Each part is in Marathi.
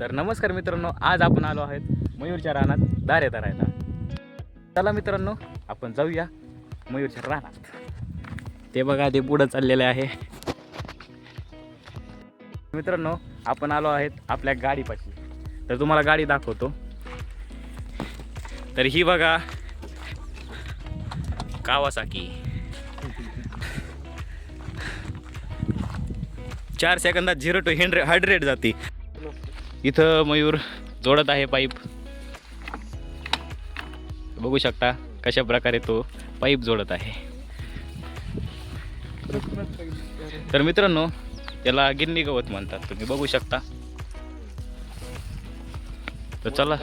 तर नमस्कार मित्रांनो आज आपण आलो आहेत मयूरच्या रानात दारे धरायला चला मित्रांनो आपण जाऊया मयूरच्या रानात. ते बघा ते पुढं चाललेले आहे. मित्रांनो आपण आलो आहेत आपल्या गाडीपाशी. तर तुम्हाला गाडी दाखवतो. तर ही बघा कावासाकी. चार सेकंदात झिरो टू हंड्रेड हंड्रेड जाते. इथं मयूर जोडत आहे पाईप. बघू शकता कशा प्रकारे तो पाईप जोडत आहे. तर मित्रांनो याला गिन्नी गवत म्हणतात. तुम्ही बघू शकता. तर चला.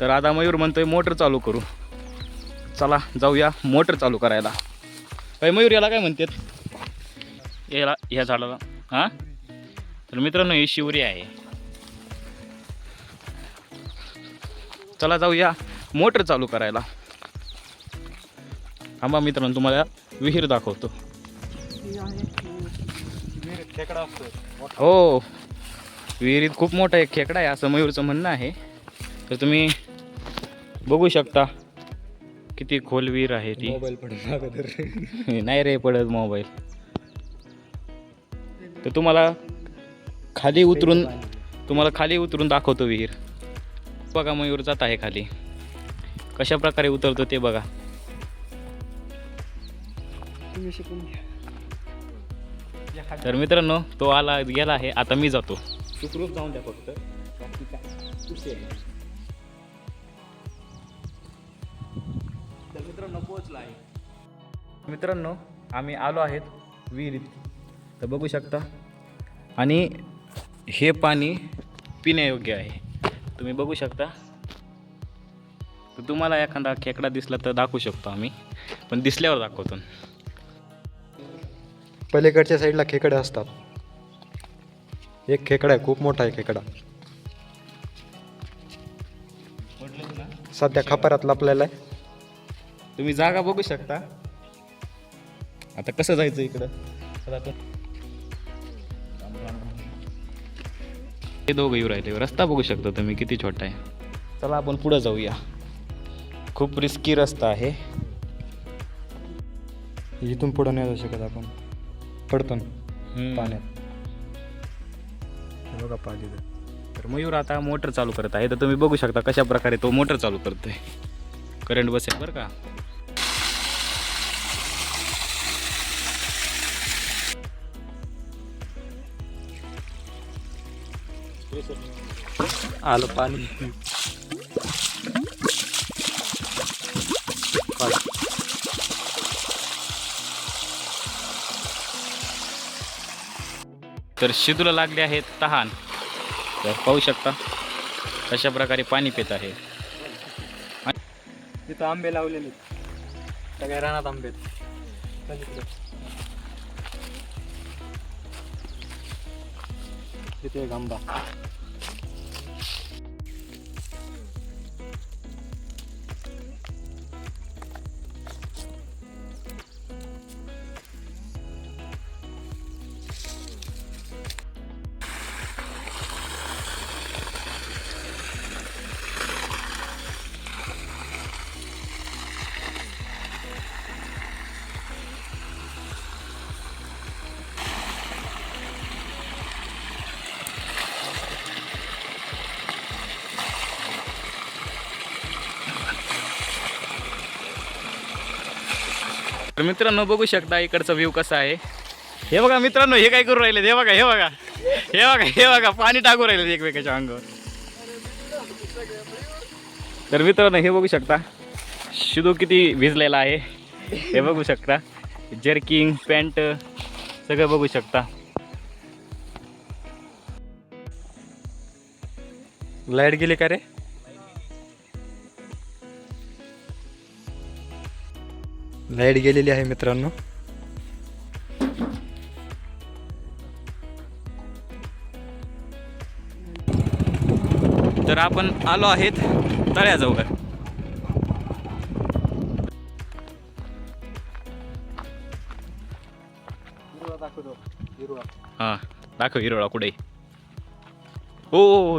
तर आता मयूर म्हणतोय मोटर चालू करू. चला जाऊया मोटर चालू करायला. काय मयूर याला काय म्हणतात? याला ह्या झाडाला. हां? तर मित्रांनो ही शिवरी आहे. चला जाऊया मोटर चालू करायला. थांबा मित्रांनो तुम्हाला विहीर दाखवतो. हो विहिरीत खूप मोठा एक खेकडा आहे असं मयूरचं म्हणणं आहे. तर तुम्ही बघू शकता किती खोल विहीर आहे ती. मोबाईल नाही रे पडत मोबाईल. तर तुम्हाला खाली उतरून तुम्हाला खाली उतरून दाखवतो विहीर. बघा मयूर जात आहे खाली. कशा प्रकारे उतरतो ते बघा. तर मित्रांनो तो आला गेला आहे आता मी जातो. सुखरूप जाऊन द्या फक्त. तर मित्रांनो पोहोचला आहे. मित्रांनो आम्ही आलो आहेत विहिरीत. तर बघू शकता. आणि हे पाणी पिण्यायोग्य आहे. तुम्ही बघू शकता. तर तुम्हाला एखादा खेकडा दिसला तर दाखवू शकतो आम्ही. पण दिसल्यावर दाखवतो. पलीकडच्या साईडला खेकडे असतात. एक खेकडा आहे खूप मोठा आहे खेकडा. सध्या खापारात लपलेला आहे. तुम्ही जागा बघू शकता. आता कसं जायचं इकडं? हे दोघं येऊ राहिले. रस्ता बघू शकता तुम्ही किती छोटा आहे. चला आपण पुढं जाऊया. खूप रिस्की रस्ता आहे. इथून पुढं नाही जाऊ शकत आपण. पडतो ना. पाण्यात. हे बघा पाणी तर मयूर आता मोटर चालू करत आहे. तर तुम्ही बघू शकता कशा प्रकारे तो मोटर चालू करतोय. करंट बसेल बरं का. आलं पाणी. तर शिदूला लागले आहेत तहान. तर पाहू शकता कशा प्रकारे पाणी पित आहे. तिथं आंबे लावलेले सगळ्या रानात आंबे तिथे एक आंबा. तर मित्रांनो बघू शकता इकडचा व्ह्यू कसा आहे. हे बघा मित्रांनो हे काय करू राहिले? हे बघा हे बघा. हे बघा हे बघा पाणी टाकू राहिले एकमेकाच्या अंगावर. तर मित्रांनो हे बघू शकता. शिदू किती भिजलेला आहे. हे बघू शकता. जर्किंग पॅन्ट सगळं बघू शकता. लाइट गेली का रे? लाइट गेलेली आहे मित्रांनो. तर आपण आलो आहेत तळ्याजवळ. हा हां दाखव हिरोळा कुठे? हो हो हो.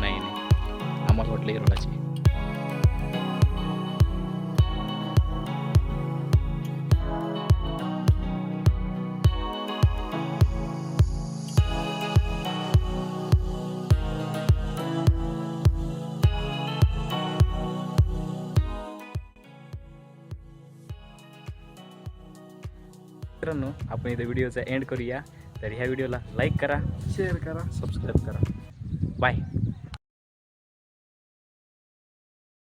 नाही नाही. आम्हाला वाटलं हिरोळाची. मित्रांनो आपण इथे व्हिडिओचा एंड करूया. तर ह्या व्हिडिओला लाईक करा शेअर करा. सबस्क्राईब करा. बाय